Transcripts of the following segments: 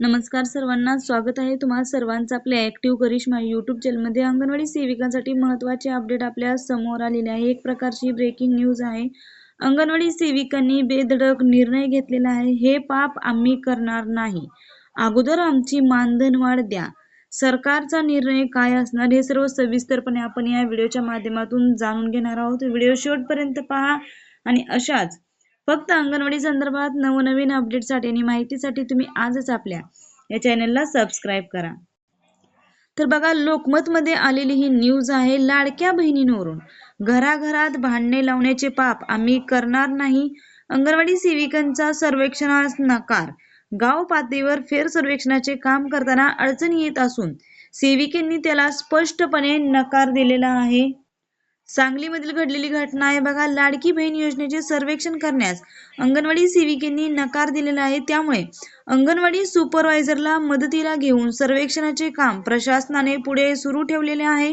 नमस्कार सर्वांना स्वागत आहे तुम्हा सर्वांचं आपल्या ऍक्टिव्ह करिश्मा युट्यूब चॅनलमध्ये अंगणवाडी सेविकांसाठी महत्त्वाचे अपडेट आपल्यासमोर आलेले आहे. एक प्रकारची ब्रेकिंग न्यूज आहे. अंगणवाडी सेविकांनी बेधडक निर्णय घेतलेला आहे. हे पाप आम्ही करणार नाही. अगोदर आमची मानधन वाढ द्या. सरकारचा निर्णय काय असणार हे सर्व सविस्तरपणे आपण या व्हिडिओच्या माध्यमातून जाणून घेणार आहोत. व्हिडिओ शेवटपर्यंत पहा आणि अशाच फक्त अंगणवाडी संदर्भात नवनवीन अपडेटसाठी आणि माहितीसाठी तुम्ही आजच आपल्या या चॅनलला सबस्क्राईब करा. तर बघा लोकमतमध्ये आलेली ही न्यूज आहे लाडक्या बहिणींवरून. घराघरात भांडणे लावण्याचे पाप आम्ही करणार नाही. अंगणवाडी सेविकांचा सर्वेक्षणास नकार. गाव पातळीवर फेर सर्वेक्षणाचे काम करताना अडचणी येत असून सेविकेंनी त्याला स्पष्टपणे नकार दिलेला आहे. सांगलीमधील घडलेली घटना आहे बघा. लाडकी बहीण योजनेचे सर्वेक्षण करण्यास अंगणवाडी सेविकेंनी नकार दिलेला आहे. त्यामुळे अंगणवाडी सुपरवायझरला मदतीला घेऊन सर्वेक्षणाचे काम प्रशासनाने पुढे सुरू ठेवलेले आहे.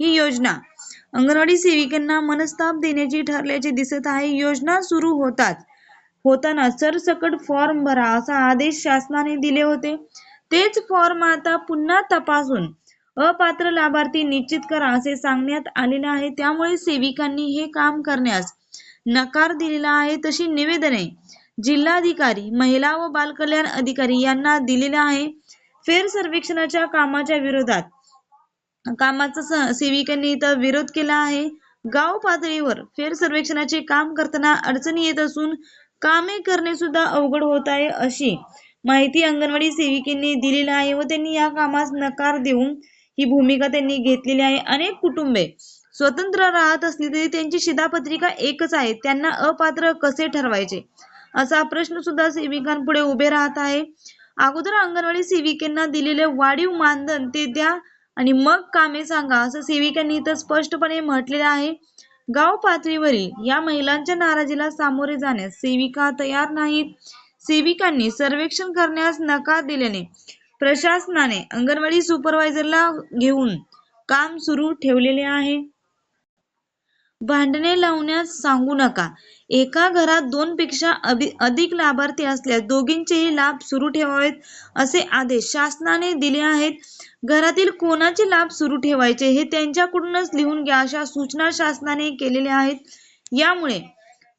ही योजना अंगणवाडी सेविकांना मनस्ताप देण्याची ठरल्याचे दिसत आहे. योजना सुरू होतात होताना सरसकट फॉर्म भरा असा आदेश शासनाने दिले होते. तेच फॉर्म आता पुन्हा तपासून अपात्र लाभार्थी निश्चित करा असे सांगण्यात आलेले आहे. त्यामुळे सेविकांनी हे काम करण्यास नकार दिलेला आहे. तशी निवेदने जिल्हाधिकारी महिला व बालकल्याण अधिकारी यांना दिलेले आहे. फेर सर्वेक्षणाच्या कामाच्या विरोधात कामाचा सेविकांनी इथं विरोध केला आहे. गाव पातळीवर फेर सर्वेक्षणाचे काम करताना अडचणी येत असून कामे करणे सुद्धा अवघड होत आहे अशी माहिती अंगणवाडी सेविकेने दिलेली आहे व त्यांनी या कामास नकार देऊन ही भूमिका त्यांनी घेतलेली आहे. अनेक कुटुंबे स्वतंत्र राहत असली तरी त्यांची शिधापत्रिका एकच आहे. त्यांना अपात्र कसे ठरवायचे? असा प्रश्न सुद्धा सेविकांपुढे उभे राहत आहे. अगोदर अंगणवाडी सेविकांना दिलेले वाढीव मानधन ते द्या आणि मग कामे सांगा असं सेविकांनी इथं स्पष्टपणे म्हटलेलं आहे. गाव पातळीवरील या महिलांच्या नाराजीला सामोरे जाण्यास सेविका तयार नाहीत. सेविकांनी सर्वेक्षण करण्यास नकार दिल्याने प्रशासनाने अंगणवाडी सुपरवायझरला घेऊन काम सुरू ठेवलेले आहे. भांडणे लावण्यास सांगू नका. एका घरात दोन पेक्षा अधिक लाभार्थी असल्यास दोघींचेही लाभ सुरू ठेवावेत असे आदेश शासनाने दिले आहेत. घरातील कोणाचे लाभ सुरू ठेवायचे हे त्यांच्याकडूनच लिहून घ्या अशा सूचना शासनाने केलेल्या आहेत. यामुळे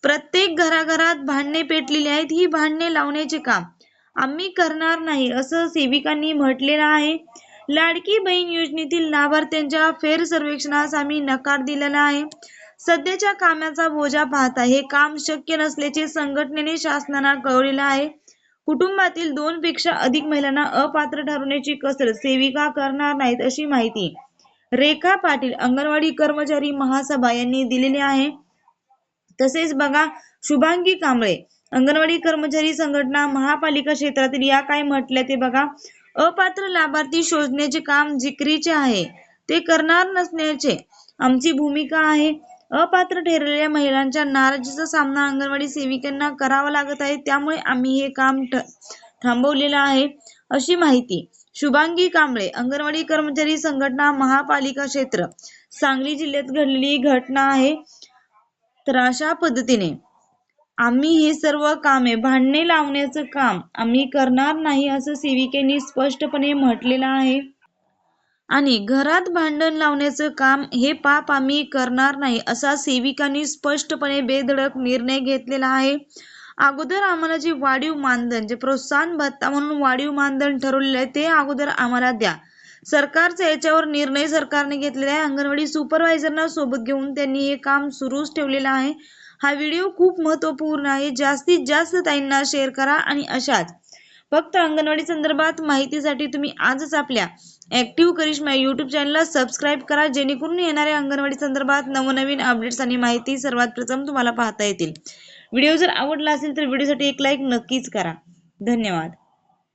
प्रत्येक घराघरात भांडणे पेटलेली आहेत. ही भांडणे लावण्याचे काम आम्ही करणार नाही असं सेविकांनी म्हटलेलं आहे. लाडकी बहीण योजनेतील लाभार्थ्यांच्या फेर सर्वेक्षणास आम्ही नकार दिलेला आहे. सध्याच्या कामाचा बोजा पाहता हे काम शक्य नसल्याचे संघटनेने शासनाला कळवलेलं आहे. कुटुंबातील दोन पेक्षा अधिक महिलांना अपात्र ठरवण्याची कसरत सेविका करणार नाहीत अशी माहिती रेखा पाटील अंगणवाडी कर्मचारी महासभा यांनी दिलेली आहे. तसेच बघा शुभांगी कांबळे अंगणवाडी कर्मचारी संघटना महापालिका क्षेत्रातील या काय म्हटल्या ते बघा. अपात्र लाभार्थी शोधण्याचे काम जिकरीचे आहे. ते करणार नसण्याचे आमची भूमिका आहे. अपात्र ठरलेल्या महिलांच्या नाराजीचा सामना अंगणवाडी सेविकांना करावा लागत आहे. त्यामुळे आम्ही हे काम थांबवलेलं आहे अशी माहिती. शुभांगी कांबळे अंगणवाडी कर्मचारी संघटना महापालिका क्षेत्र सांगली जिल्ह्यात घडलेली घटना आहे. तर अशा पद्धतीने आम्ही हे सर्व कामे भांडणे लावण्याचं काम आम्ही करणार नाही असं सेविकेने स्पष्टपणे म्हटलेलं आहे. आणि घरात भांडण लावण्याचं काम हे पाप आम्ही करणार नाही असा सेविकांनी स्पष्टपणे बेधडक निर्णय घेतलेला आहे. अगोदर आम्हाला जे वाढीव मानधन जे प्रोत्साहन भत्ता म्हणून वाढीव मानधन ठरवलेलं आहे ते अगोदर आम्हाला द्या. सरकारचा याच्यावर निर्णय सरकारने घेतलेला आहे. अंगणवाडी सुपरवायझरना सोबत घेऊन त्यांनी हे काम सुरूच ठेवलेलं आहे. हा व्हिडिओ खूप महत्त्वपूर्ण आहे. जास्तीत जास्त ताईंना शेअर करा आणि अशाच. फक्त अंगणवाडी संदर्भात माहितीसाठी तुम्ही आजच आपल्या ऍक्टिव्ह करिश्मा यूट्यूब चॅनलला सबस्क्राईब करा. जेणेकरून येणाऱ्या अंगणवाडी संदर्भात नवनवीन अपडेट्स आणि माहिती सर्वात प्रथम तुम्हाला पाहता येतील. व्हिडिओ जर आवडला असेल तर व्हिडिओसाठी एक लाईक नक्कीच करा. धन्यवाद.